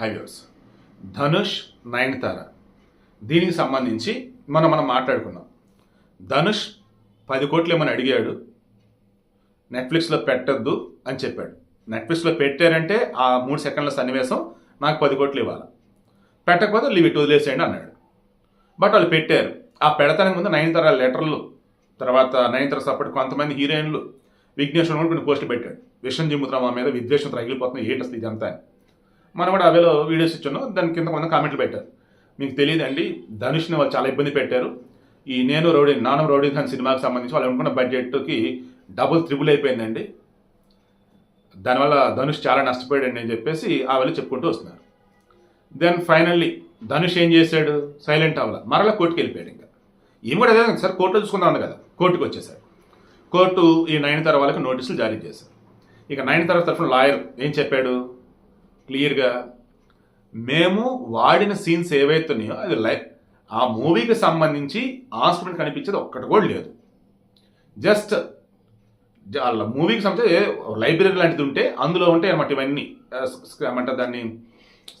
Highways. Dhanush Nayanthara. దీనికి సంబంధించి మనం మనం మాట్లాడుకున్నాం. ధనుష్ పది కోట్లు ఏమని అడిగాడు. నెట్ఫ్లిక్స్లో పెట్టద్దు అని చెప్పాడు. నెట్ఫ్లిక్స్లో పెట్టారంటే ఆ మూడు సెకండ్ల సన్నివేశం నాకు పది కోట్లు ఇవ్వాలి? పెట్టకపోతే లీవ్ ఇట్ వదిలేసేయండి అన్నాడు. బట్ వాళ్ళు పెట్టారు. ఆ పెడతానికి ముందు నయనతార లెటర్లు తర్వాత నయనతార సపోర్ట్ కొంతమంది హీరోయిన్లు విఘ్నేశ్వరం కూడా కొన్ని పోస్టులు పెట్టాడు. విషం జిమ్ముతున్న మా మీద విద్వేషం తగిలిపోతుంది ఏంటి అసలు ఇదంతా అని. మనం కూడా అవేలో వీడియోస్ ఇచ్చున్నాం. దాని కింద కొంత కామెంట్లు పెట్టారు. మీకు తెలియదండి ధనుష్ని వాళ్ళు చాలా ఇబ్బంది పెట్టారు. ఈ నేను రౌడీ నానం రౌడీ ఖాన్ సినిమాకి సంబంధించి వాళ్ళు అనుకున్న బడ్జెట్కి డబుల్ త్రిబుల్ అయిపోయిందండి. దానివల్ల ధనుష్ చాలా నష్టపోయాడండి అని చెప్పేసి ఆ వాళ్ళు చెప్పుకుంటూ వస్తున్నారు. దెన్ ఫైనల్లీ ధనుష్ ఏం చేశాడు? సైలెంట్ అవ్వాల మరలా కోర్టుకి వెళ్ళిపోయాడు ఇంకా. ఏం కూడా అదే సార్ కోర్టులో చూసుకుందాం కదా. కోర్టుకు వచ్చేసాడు. కోర్టు ఈ నయనతార వాళ్ళకి నోటీసులు జారీ చేశారు. ఇక నయనతార తరఫున లాయర్ ఏం చెప్పాడు? క్లియర్గా మేము వాడిన సీన్స్ ఏవైతున్నాయో అది లై ఆ మూవీకి సంబంధించి హాస్పిటల్ కనిపించేది ఒక్కటి కూడా లేదు. జస్ట్ వాళ్ళ మూవీకి సంబంధించి లైబ్రరీ లాంటిది ఉంటే అందులో ఉంటే అనమాట ఇవన్నీ. ఏమంటారు దాన్ని?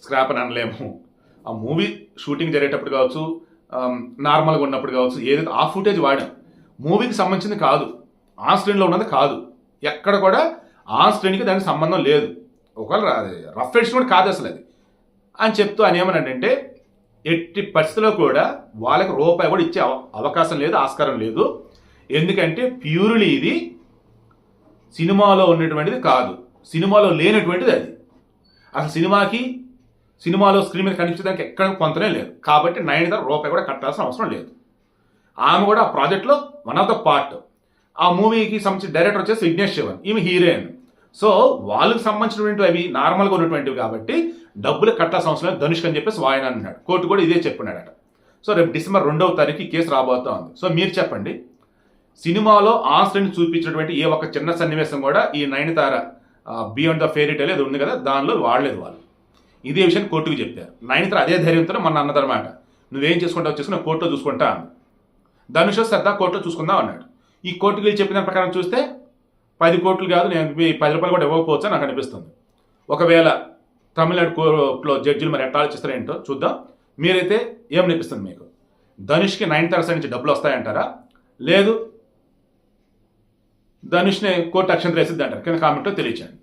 స్క్రాప్ అని అనలేము. ఆ మూవీ షూటింగ్ జరిగేటప్పుడు కావచ్చు నార్మల్గా ఉన్నప్పుడు కావచ్చు ఏదైతే ఆ ఫుటేజ్ వాడాం మూవీకి సంబంధించింది కాదు. ఆ స్క్రీన్లో ఉన్నది కాదు. ఎక్కడ కూడా ఆ స్క్రీన్కి దానికి సంబంధం లేదు. ఒకవేళ రఫ్ ఎడ్స్ కూడా కాదు అసలు అది. అని చెప్తూ ఆయన ఏమన్నాడంటే ఎట్టి పరిస్థితిలో కూడా వాళ్ళకి రూపాయి కూడా ఇచ్చే అవ- అవకాశం లేదు ఆస్కారం లేదు. ఎందుకంటే ప్యూర్లీ ఇది సినిమాలో ఉన్నటువంటిది కాదు. సినిమాలో లేనటువంటిది అది. అసలు సినిమాకి సినిమాలో స్క్రీన్ మీద కనిపించడానికి ఎక్కడ పొంతనే లేదు. కాబట్టి నయనతార రూపాయి కూడా కట్టాల్సిన అవసరం లేదు. ఆమె కూడా ఆ ప్రాజెక్ట్లో వన్ ఆఫ్ ద పార్ట్ ఆ మూవీకి సంబంధించిన డైరెక్టర్ వచ్చేసి విఘ్నేష్ శివన్. ఈమె హీరోయిన్. సో వాళ్ళకి సంబంధించినటువంటి అవి నార్మల్గా ఉన్నటువంటివి కాబట్టి డబ్బులు కట్టాల్సిన అవసరం లేదు ధనుష్ అని చెప్పేసి వాయన అన్నాడు కోర్టు కూడా ఇదే చెప్పినాడట సో రేపు డిసెంబర్ రెండవ తారీఖు కేసు రాబోతా ఉంది. సో మీరు చెప్పండి సినిమాలో ఆ చూపించినటువంటి ఏ ఒక్క చిన్న సన్నివేశం కూడా ఈ Nayanthara beyond the fairy tale ఉంది కదా దానిలో వాడలేదు వాళ్ళు. ఇదే విషయాన్ని కోర్టుకు చెప్పారు. నయనతార అదే ధైర్యంతో మన అన్నదన్నమాట. నువ్వేం చేసుకుంటావు చేసుకుని కోర్టులో చూసుకుంటా అన్నాడు. ధనుష్ సరదా కోర్టులో చూసుకుందాం అన్నాడు. ఈ కోర్టుకి వెళ్ళి చెప్పిన ప్రకారం చూస్తే పది కోట్లు కాదు నేను మీ పది రూపాయలు కూడా ఇవ్వకపోవచ్చు నాకు అనిపిస్తుంది. ఒకవేళ తమిళనాడు కోర్టులో జడ్జిలు మరి ఎట్లా ఆలోచిస్తారేంటో చూద్దాం. మీరైతే ఏం మీకు? ధనుష్కి నైన్ థర్సెంట్ నుంచి డబ్బులు వస్తాయంటారా? లేదు ధనుష్ని కోర్టు అక్షంతరేసిద్ది అంటారు కింద కామెంట్లో తెలియచేయండి.